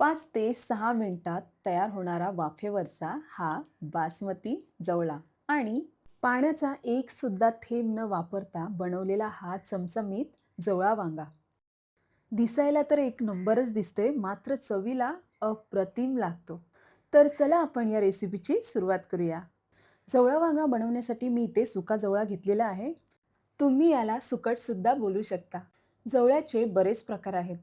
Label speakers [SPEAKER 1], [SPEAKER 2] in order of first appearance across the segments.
[SPEAKER 1] पाच ते सहा मिनटात तयार होणारा वाफेवरचा हा बासमती जवळा आणि पाण्याचा एकसुद्धा थेंब न वापरता बनवलेला हा चमचमीत जवळा वांगा. दिसायला तर एक नंबरच दिसतोय मात्र चवीला अप्रतिम लागतो. तर चला आपण या रेसिपीची सुरुवात करूया. जवळा वांगा बनवण्यासाठी मी इथे सुका जवळा घेतलेला आहे. तुम्ही याला सुकटसुद्धा बोलू शकता. जवळ्याचे बरेच प्रकार आहेत.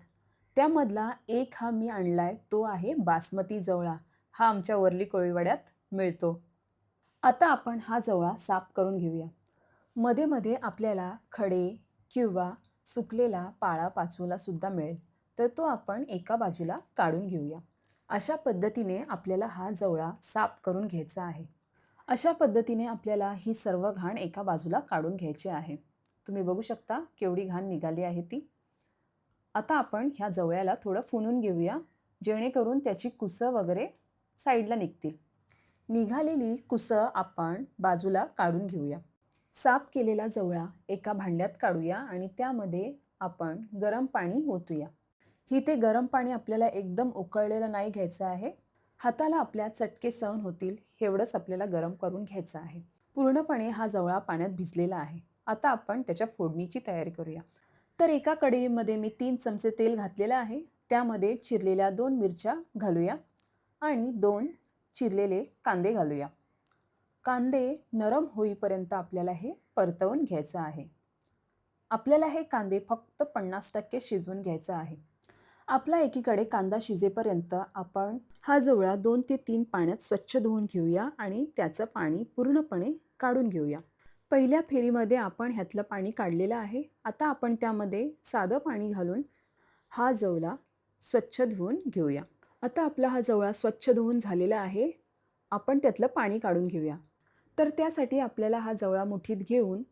[SPEAKER 1] त्यामधला एक हा मी आणलाय तो आहे बासमती जवळा. हा आमच्या वरली कोळीवाड्यात मिळतो. आता आपण हा जवळा साफ करून घेऊया. मध्ये मध्ये आपल्याला खडे किंवा सुकलेला पाळा पाचवला सुद्धा मिळेल तर तो आपण एका बाजूला काढून घेऊया. अशा पद्धतीने आपल्याला हा जवळा साफ करून घ्यायचा आहे. अशा पद्धतीने आपल्याला ही सर्व घाण एका बाजूला काढून घ्यायची आहे. तुम्ही बघू शकता केवढी घाण निघाली आहे ती. आता आपण ह्या जवळ्याला थोडं फुनून घेऊया जेणेकरून त्याची कुसं वगैरे साईडला निघतील. निघालेली कुसं आपण बाजूला काढून घेऊया. साफ केलेला जवळा एका भांड्यात काढूया आणि त्यामध्ये आपण गरम पाणी ओतूया. ही ते गरम पाणी आपल्याला एकदम उकळलेलं नाही घ्यायचं आहे. हाताला आपल्या चटके सहन होतील एवढंच आपल्याला गरम करून घ्यायचं आहे. पूर्णपणे हा जवळा पाण्यात भिजलेला आहे. आता आपण त्याच्या फोडणीची तयारी करूया. तर एका कढईमध्ये मी तीन चमचे तेल घातलेलं आहे. त्यामध्ये चिरलेल्या दोन मिरच्या घालूया आणि दोन चिरलेले कांदे घालूया. कांदे नरम होईपर्यंत आपल्याला हे परतवून घ्यायचं आहे. आपल्याला हे कांदे फक्त पन्नास टक्के शिजवून घ्यायचं आहे. आपला एकीकडे कांदा शिजेपर्यंत आपण हा जवळा दोन ते तीन पाण्यात स्वच्छ धुवून घेऊया आणि त्याचं पाणी पूर्णपणे काढून घेऊया. पहिल्या फेरीमध्ये आपण ह्यातलं पाणी काढलेलं आहे. आता आपण त्यामध्ये साधं पाणी घालून हा जवळा स्वच्छ धुवून घेऊया. आता आपला हा जवळा स्वच्छ धुवून झालेला आहे. आपण त्यातलं पाणी काढून घेऊया. तर त्यासाठी आपल्याला हा जवळा मुठीत घेऊन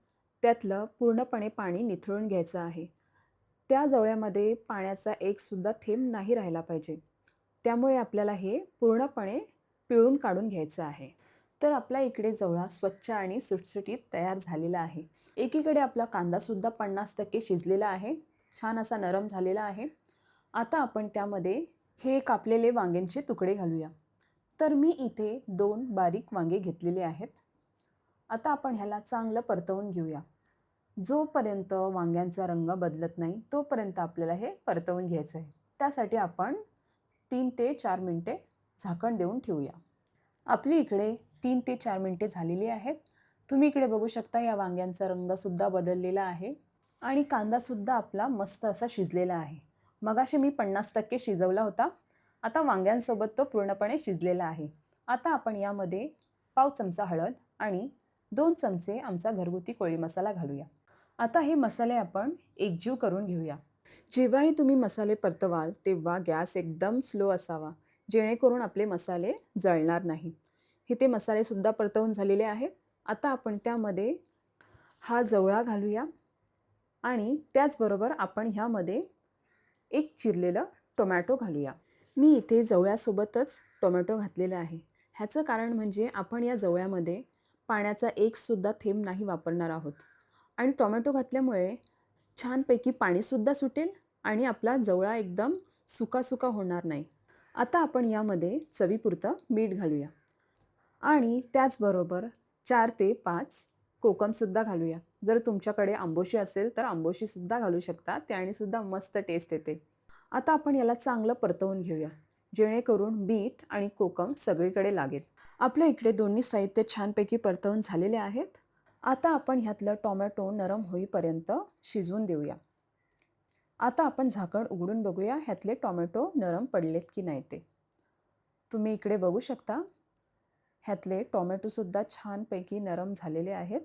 [SPEAKER 1] त्यातलं पूर्णपणे पाणी निथळून घ्यायचं आहे. त्या जवळ्यामध्ये पाण्याचा एकसुद्धा थेंब नाही राहिला पाहिजे. त्यामुळे आपल्याला हे पूर्णपणे पिळून काढून घ्यायचं आहे. तर आपला इकडे जवळा स्वच्छ आणि सुटसुटीत तयार झालेला आहे. एकीकडे आपला कांदासुद्धा पन्नास टक्के शिजलेला आहे. छान असा नरम झालेला आहे. आता आपण त्यामध्ये हे कापलेले वांग्यांचे तुकडे घालूया. तर मी इथे दोन बारीक वांगे घेतलेले आहेत. आता आपण ह्याला चांगलं परतवून घेऊया. जोपर्यंत वांग्यांचा रंग बदलत नाही तोपर्यंत आपल्याला हे परतवून घ्यायचं आहे. त्यासाठी आपण तीन ते चार मिनटे झाकण देऊन ठेवूया. आपली इकडे तीन ते चार मिनटे झालेली आहेत. तुम्ही इकडे बघू शकता या वांग्यांचा रंगसुद्धा बदललेला आहे आणि कांदासुद्धा आपला मस्त असा शिजलेला आहे. मगाशी मी पन्नास टक्के शिजवला होता. आता वांग्यांसोबत तो पूर्णपणे शिजलेला आहे. आता आपण यामध्ये पाव चमचा हळद आणि दोन चमचे आमचा घरगुती कोळी मसाला घालूया. आता हे मसाले आपण एकजीव करून घेऊया. जेव्हाही तुम्ही मसाले परतवाल तेव्हा गॅस एकदम स्लो असावा. जेणेकरून आपले मसाले जळणार नाही. इथे मसालेसुद्धा परतवून झालेले आहेत. आता आपण त्यामध्ये हा जवळा घालूया. आणि त्याचबरोबर आपण ह्यामध्ये एक चिरलेलं टोमॅटो घालूया. मी इथे जवळ्यासोबतच टोमॅटो घातलेला आहे. ह्याचं कारण म्हणजे आपण या जवळ्यामध्ये पाण्याचा एकसुद्धा थेंब नाही वापरणार आहोत. आणि टोमॅटो घातल्यामुळे छानपैकी पाणीसुद्धा सुटेल आणि आपला जवळा एकदम सुकासुका होणार नाही. आता आपण यामध्ये चवीपुरतं मीठ घालूया. आणि त्याचबरोबर चार ते पाच कोकमसुद्धा घालूया. जर तुमच्याकडे आंबोशी असेल तर आंबोशीसुद्धा घालू शकता. त्यानेसुद्धा मस्त टेस्ट येते. आता आपण याला चांगलं परतवून घेऊया. जेणेकरून बीट आणि कोकम सगळीकडे लागेल. आपल्या इकडे दोन्ही साहित्य छानपैकी परतवून झालेले आहेत. आता आपण ह्यातलं टोमॅटो नरम होईपर्यंत शिजवून देऊया. आता आपण झाकण उघडून बघूया ह्यातले टोमॅटो नरम पडलेत की नाही ते. तुम्ही इकडे बघू शकता. ह्यातले टोमॅटोसुद्धा छानपैकी नरम झालेले आहेत.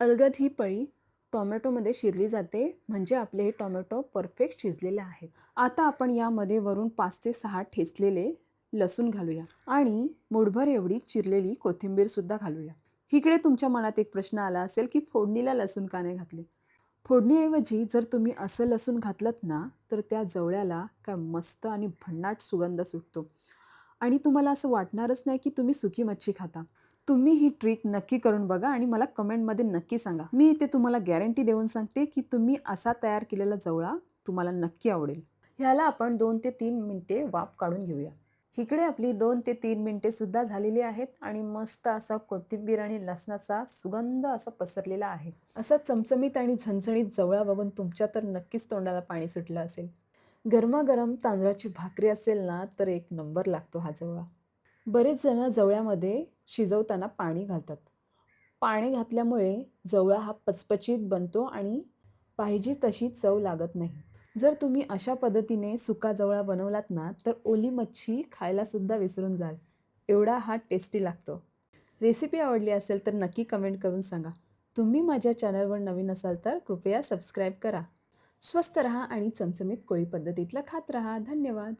[SPEAKER 1] अलगद ही पळी टोमॅटोमध्ये शिरली जाते म्हणजे आपले हे टोमॅटो परफेक्ट शिजलेले आहेत. आता आपण यामध्ये वरून पाच ते सहा ठेचलेले लसूण घालूया आणि मुठभर एवढी चिरलेली कोथिंबीरसुद्धा घालूया. इकडे तुमच्या मनात एक प्रश्न आला असेल की फोडणीला लसूण का नाही घातले? फोडणीऐवजी जर तुम्ही असं लसूण घातलं ना तर त्या जवळ्याला काय मस्त आणि भन्नाट सुगंध सुटतो. आणि तुम्हाला असं वाटणारच नाही की तुम्ही सुकी मच्छी खाता. तुम्ही ही ट्रिक नक्की करून बघा आणि मला कमेंटमध्ये नक्की सांगा. मी इथे तुम्हाला गॅरंटी देऊन सांगते की तुम्ही असा तयार केलेला जवळा तुम्हाला नक्की आवडेल. ह्याला आपण दोन ते तीन मिनटे वाफ काढून घेऊया. इकडे आपली दोन ते तीन मिनटे सुद्धा झालेली आहेत आणि मस्त असा कोथिंबीर आणि लसणाचा सुगंध असा पसरलेला आहे. असा चमचमीत आणि झणझणीत जवळा बघून तुमच्या तर नक्कीच तोंडाला पाणी सुटलं असेल. गरमागरम तांदळाची भाकरी असेल ना तर एक नंबर लागतो हा जवळा. बरेच जण जवळ्यामध्ये शिजवताना पाणी घालतात. पाणी घातल्यामुळे जवळा हा पचपचीत बनतो आणि पाहिजे तशी चव लागत नाही. जर तुम्ही अशा पद्धतीने सुका जवळा बनवलात ना तर ओली मच्छी खायलासुद्धा विसरून जाल. एवढा हा टेस्टी लागतो. रेसिपी आवडली असेल तर नक्की कमेंट करून सांगा. तुम्ही माझ्या चॅनलवर नवीन असाल तर कृपया सबस्क्राईब करा. स्वस्त रहा आणि चमचमीत कोळी पद्धतीतलं खात रहा. धन्यवाद.